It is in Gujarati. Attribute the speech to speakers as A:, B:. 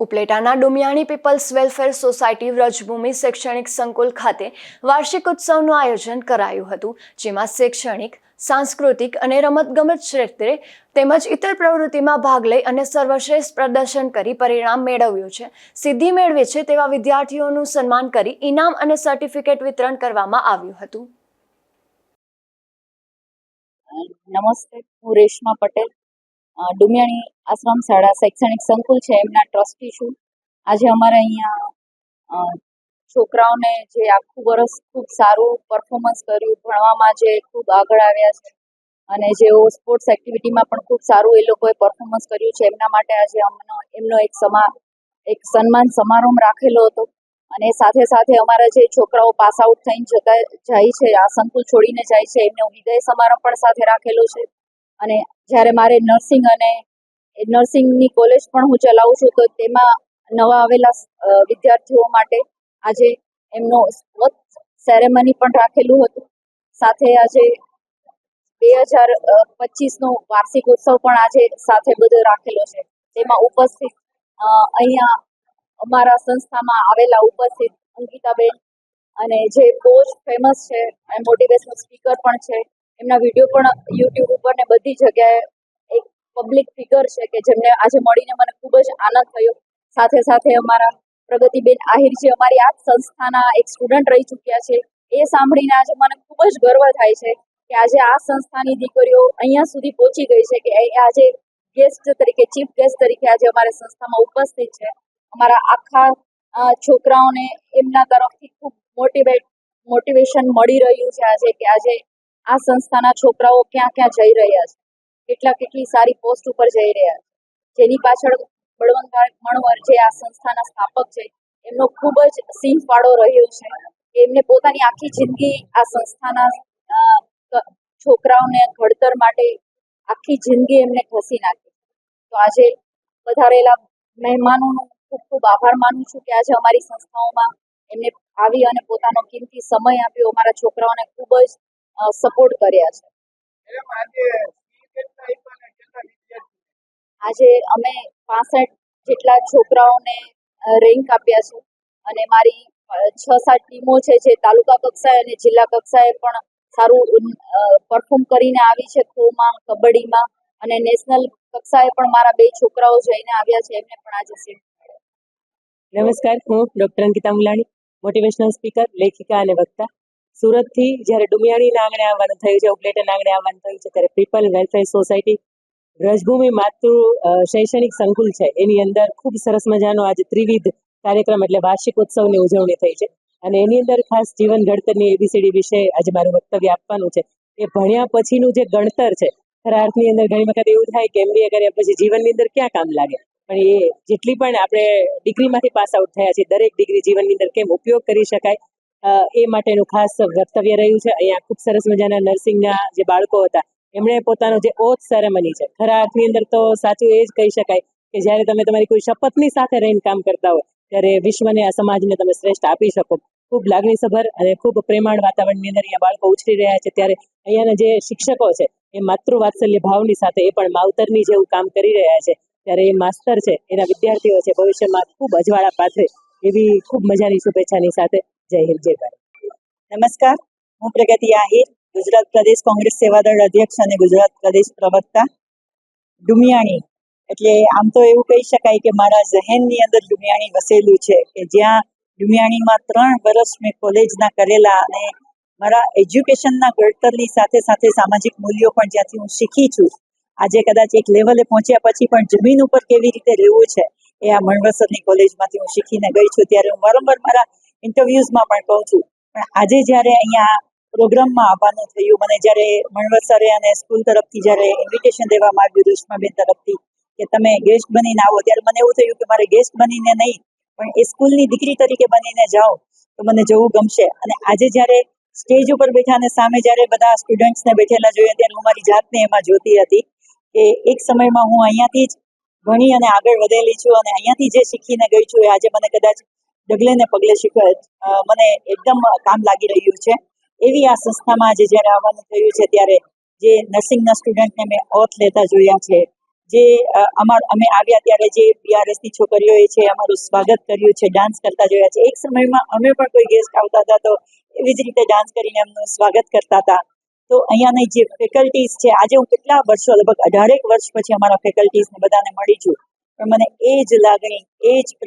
A: ઉપલેટાના Dumiyani peoples welfare society Vrajbhumi શૈક્ષણિક સંકુલ ખાતે વાર્ષિક ઉત્સવનું આયોજન કરાયું હતું, જેમાં શૈક્ષણિક, સાંસ્કૃતિક અને રમતગમત ક્ષેત્રે તેમજ ઇતર પ્રવૃત્તિમાં ભાગ લઈ અને સર્વશ્રેષ્ઠ પ્રદર્શન કરી પરિણામ મેળવ્યું છે. સિદ્ધિ મેળવે છે તેવા વિદ્યાર્થીઓનું સન્માન કરી ઇનામ અને સર્ટિફિકેટ વિતરણ કરવામાં આવ્યું હતું.
B: નમસ્તે, હું રેશમા પટેલ. ડુમિયાણી આશ્રમ શાળા શૈક્ષણિક સંકુલ છે, એમના ટ્રસ્ટી છું. આજે અમારે અહીંયા છોકરાઓને જે આખું વર્ષ ખૂબ સારું પરફોર્મન્સ કર્યું, ભણવામાં જે ખૂબ આગળ આવ્યા છે અને જેઓ સ્પોર્ટ્સ એક્ટિવિટીમાં પણ ખૂબ સારું એ લોકોએ પરફોર્મન્સ કર્યું છે, એમના માટે આજે અમનો, એમનો એક સમા, એક સન્માન સમારંભ રાખેલો હતો. અને સાથે સાથે અમારા જે છોકરાઓ પાસ આઉટ થઈને જતા, જાય છે, આ સંકુલ છોડીને જાય છે, એમનો વિદાય સમારંભ પણ સાથે રાખેલો છે. અને જ્યારે મારે નર્સિંગ અને નર્સિંગની કોલેજ પણ હું ચલાવું છું, તો તેમાં નવા આવેલા વિદ્યાર્થીઓ માટે આજે એમનો સેરેમની પણ રાખેલું હતું. સાથે આજે બે હજાર પચીસનો વાર્ષિક ઉત્સવ પણ આજે સાથે બધો રાખેલો છે. તેમાં ઉપસ્થિત અહીંયા અમારા સંસ્થામાં આવેલા ઉપસ્થિત અંકિતાબેન અને જે બહુ જ ફેમસ છે મોટિવેશનલ સ્પીકર પણ છે. એમના વીડિયો પણ યુટ્યુબ ઉપર ને બધી જગ્યાએ એક પબ્લિક ફિગર છે કે જેમને આજે મળીને મને ખૂબ જ આનંદ થયો. સાથે સાથે અમારા પ્રગતિબેન આહિર જે અમારી આ સંસ્થાના એક સ્ટુડન્ટ રહી ચૂક્યા છે. એ સાંભળીને આજે મને ખૂબ જ ગર્વ થાય છે કે આજે આ સંસ્થાની દીકરીઓ અહીંયા સુધી પહોંચી ગઈ છે કે આજે ગેસ્ટ તરીકે ચીફ ગેસ્ટ તરીકે આજે અમારી સંસ્થામાં ઉપસ્થિત છે. અમારા આખા છોકરાઓને એમના તરફથી ખૂબ મોટિવેટ મોટિવેશન મળી રહ્યું છે આજે કે આજે આ સંસ્થાના છોકરાઓ ક્યાં ક્યાં જઈ રહ્યા છે? કેટલા કેટલી સારી પોસ્ટ ઉપર જઈ રહ્યા છે? જેની પાછળ બળવંતભાઈ મણવર જે આ સંસ્થાના સ્થાપક છે, એમનો ખૂબ જ સિંહ ફાળો રહ્યો છે. એમને પોતાની આખી જિંદગી આ સંસ્થાના છોકરાઓને ઘડતર માટે આખી જિંદગી એમને ઘસી નાખી. તો આજે પધારેલા મહેમાનોનો ખૂબ ખૂબ આભાર માનું છું કે આજે અમારી સંસ્થાઓમાં એમને આવી અને પોતાનો કિંમતી સમય આપ્યો. અમારા છોકરાઓને ખૂબ જ સપોર્ટ કર્યા છે.
C: આજે ફી કેટલા આપ્યા ને કેટલા વિદ્યાર્થી
B: આજે અમે પાસઠ જેટલા છોકરાઓને રેન્ક આપ્યા છે. અને મારી છ સાત ટીમો છે જે તાલુકા કક્ષાએ અને જિલ્લા કક્ષાએ પણ સારું પરફોર્મ કરીને આવી છે ખોમાં કબડ્ડીમાં. અને નેશનલ કક્ષાએ પણ મારા બે છોકરાઓ જઈને આવ્યા છે એમને પણ આજે સીટ
D: નમસ્કાર હું doctor Ankita Mulani motivational speaker લેખિકા અને વક્તા. સુરતથી જ્યારે ડુમિયાણીના આંગણે આવવાનું થયું છે ઉપલેટના આંગણે આવવાનું થયું છે, ત્યારે પીપલ વેલફેર સોસાયટી વ્રજભૂમિ માતૃ શૈક્ષણિક સંકુલ છે. એની અંદર ખૂબ સરસ મજાનો આજે ત્રિવિધ કાર્યક્રમ એટલે વાર્ષિક ઉત્સવની ઉજવણી થઈ છે. અને એની અંદર ખાસ જીવન ઘડતરની એબીસીડી વિશે આજે મારું વક્તવ્ય આપવાનું છે. એ ભણ્યા પછીનું જે ગણતર છે, ખરા અર્થની અંદર ઘણી વખત એવું થાય કે એમબીએ કર્યા પછી જીવનની અંદર ક્યાં કામ લાગે? પણ એ જેટલી પણ આપણે ડિગ્રીમાંથી પાસ આઉટ થયા છે દરેક ડિગ્રી જીવનની અંદર કેમ ઉપયોગ કરી શકાય? એ માટેનું ખાસ વક્તવ્ય રહ્યું છે. અહીંયા ખૂબ સરસ મજાના નર્સિંગના જે બાળકો હતા, એમણે પોતાનો જે ઓથ સેરેમની છે, ખરા અર્થની અંદર તો સાચું એ જ કહી શકાય કે જ્યારે તમે તમારી કોઈ શપથની સાથે રહીને કામ કરતા હોય, ત્યારે વિશ્વને, આ સમાજને તમે શ્રેષ્ઠ આપી શકો. ખૂબ લાગણીસભર અને ખૂબ પ્રેમાળ વાતાવરણની અંદર અહીંયા બાળકો ઉછરી રહ્યા છે. ત્યારે અહીંયાના જે શિક્ષકો છે, એ માતૃ વાત્સલ્ય ભાવની સાથે એ પણ માવતરની જેવું કામ કરી રહ્યા છે. ત્યારે એ માસ્તર છે, એના વિદ્યાર્થીઓ છે, ભવિષ્યમાં ખૂબ અજવાળા પાથરે એવી ખૂબ મજાની શુભેચ્છાની સાથે જય હિન્દ, જય ભારત.
E: નમસ્કાર, હું પ્રગતિ આહિર, ગુજરાત પ્રદેશ કોંગ્રેસ સેવાદળ અધ્યક્ષ અને ગુજરાત પ્રદેશ પ્રવક્તા ડુમિયાણી. એટલે આમ તો એવું કહી શકાય કે મારા જહેનની અંદર ડુમિયાણી વસેલું છે કે જ્યાં ડુમિયાણીમાં ત્રણ વર્ષ મેં કોલેજના કરેલા અને મારા એજ્યુકેશનના ઘડતરની સાથે સાથે સામાજિક મૂલ્યો પણ જ્યાંથી હું શીખી છું. આજે કદાચ એક લેવલે પહોંચ્યા પછી પણ જમીન ઉપર કેવી રીતે રહેવું છે? એ આ મણવસરની કોલેજમાંથી હું શીખીને ગઈ છું ત્યારે હું વારંવાર મારા ઇન્ટરવ્યુઝમાં પણ કહું છું. પણ આજે જ્યારે અહીંયા પ્રોગ્રામમાં આવવાનું થયું, મને જ્યારે મણવસરે અને સ્કૂલ તરફથી જ્યારે ઇન્વિટેશન દેવામાં આવ્યું રેશમાબેન તરફથી કે તમે ગેસ્ટ બનીને આવો, ત્યારે મને એવું થયું કે મારે ગેસ્ટ બનીને નહીં, પણ એ સ્કૂલની દીકરી તરીકે બનીને જાઓ તો મને જવું ગમશે. અને આજે જ્યારે સ્ટેજ ઉપર બેઠા અને સામે જ્યારે બધા સ્ટુડન્ટ્સને બેઠેલા જોઈએ, ત્યારે હું મારી જાતને એમાં જોતી હતી કે એક સમયમાં હું અહીંયાથી જ ભણી અને આગળ વધેલી છું અને અહીંયાથી જે શીખીને ગઈ છું એ આજે મને કદાચ ડગલે ને પગલે શીખ મને એકદમ કામ લાગી રહ્યું છે. એવી આ સંસ્થામાં આજે જ્યારે આવવાનું થયું છે ત્યારે જે નર્સિંગના સ્ટુડન્ટને મેં ઓથ લેતા જોયા છે, જે અમાર, અમે આવ્યા ત્યારે જે બીઆરએસની છોકરીઓએ છે અમારું સ્વાગત કર્યું છે, ડાન્સ કરતા જોયા છે. એક સમયમાં અમે પણ કોઈ ગેસ્ટ આવતા હતા તો એવી જ રીતે ડાન્સ કરીને એમનું સ્વાગત કરતા હતા. તો અહીંયાની જે ફેકલ્ટીઝ છે, આજે હું કેટલા વર્ષો, લગભગ અઢારેક વર્ષ પછી અમારા ફેકલ્ટીઝને બધાને મળી છું. પણ મને એ જ લાગણી, એ જ પ્રેમ